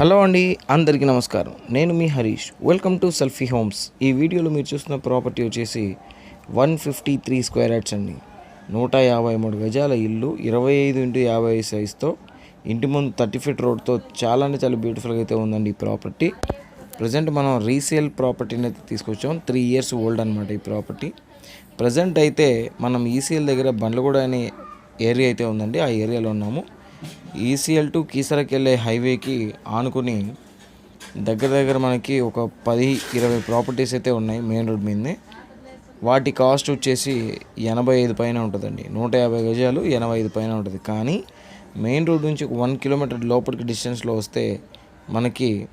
Hello అండి అందరికీ నమస్కారం. నేను మీ Harish. Welcome to selfie homes ఈ వీడియోలో మీరు చూస్తున్న ప్రాపర్టీ వచ్చేసి one fifty three square yards అండి. నూట యాభై మూడు గజాల ఇల్లు ఇరవై ఐదు ఇంటూ యాభై ఐదు సైజ్తో ఇంటి ముందు థర్టీ ఫీట్ రోడ్తో చాలా అంటే చాలా బ్యూటిఫుల్గా అయితే ఉందండి ఈ ప్రాపర్టీ. ప్రజెంట్ మనం రీసేల్ ప్రాపర్టీని అయితే తీసుకొచ్చాం. త్రీ ఇయర్స్ ఓల్డ్ అనమాట ఈ ప్రాపర్టీ. ప్రజెంట్ అయితే మనం ఈసీఎల్ దగ్గర బండ్లగూడ అనే ఏరియా అయితే ఉందండి. ఆ ఏరియాలో ఉన్నాము. ఈసీఎల్ టు కీసరకి వెళ్ళే హైవేకి ఆనుకుని దగ్గర దగ్గర మనకి ఒక పది ఇరవై ప్రాపర్టీస్ అయితే ఉన్నాయి మెయిన్ రోడ్ మీదనే. వాటి కాస్ట్ వచ్చేసి ఎనభై ఐదు పైన ఉంటుందండి. నూట యాభై గజాలు ఎనభై ఐదు పైన ఉంటుంది. కానీ మెయిన్ రోడ్ నుంచి వన్ కిలోమీటర్ లోపలికి డిస్టెన్స్లో వస్తే మనకి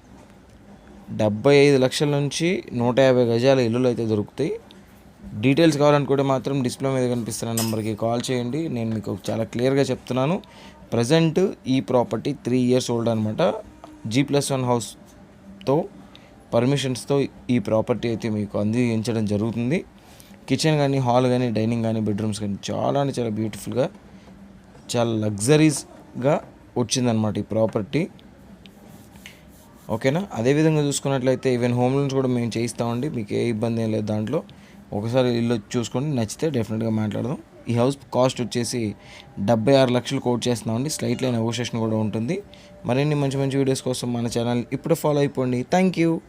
డెబ్బై ఐదు లక్షల నుంచి నూట యాభై గజాల ఇల్లులు అయితే దొరుకుతాయి. డీటెయిల్స్ కావాలనుకుంటే మాత్రం డిస్ప్లే మీద కనిపిస్తున్న నెంబర్కి కాల్ చేయండి. నేను మీకు చాలా క్లియర్గా చెప్తున్నాను. ప్రజెంట్ ఈ ప్రాపర్టీ త్రీ ఇయర్స్ ఓల్డ్ అనమాట జీ ప్లస్ వన్ హౌస్తో పర్మిషన్స్తో ఈ ప్రాపర్టీ అయితే మీకు అందించడం జరుగుతుంది. కిచెన్ కానీ హాల్ కానీ డైనింగ్ కానీ బెడ్రూమ్స్ కానీ చాలా అంటే చాలా బ్యూటిఫుల్గా చాలా లగ్జరీస్గా వచ్చిందనమాట ఈ ప్రాపర్టీ. ఓకేనా? అదేవిధంగా చూసుకున్నట్లయితే ఈవెన్ హోమ్ లోన్స్ కూడా మేము చేయిస్తామండి. మీకు ఏ ఇబ్బంది ఏం లేదు దాంట్లో. ఒకసారి ఇల్లు చూసుకొని నచ్చితే డెఫినెట్గా మాట్లాడదాం. ఈ హౌస్ కాస్ట్ వచ్చేసి డెబ్బై ఆరు లక్షలు కోట్ చేస్తున్నామండి. స్లైట్లీ నెగోషియేషన్ కూడా ఉంటుంది. మరిన్ని మంచి మంచి వీడియోస్ కోసం మన ఛానల్ ఇప్పుడు ఫాలో అయిపోండి. Thank you.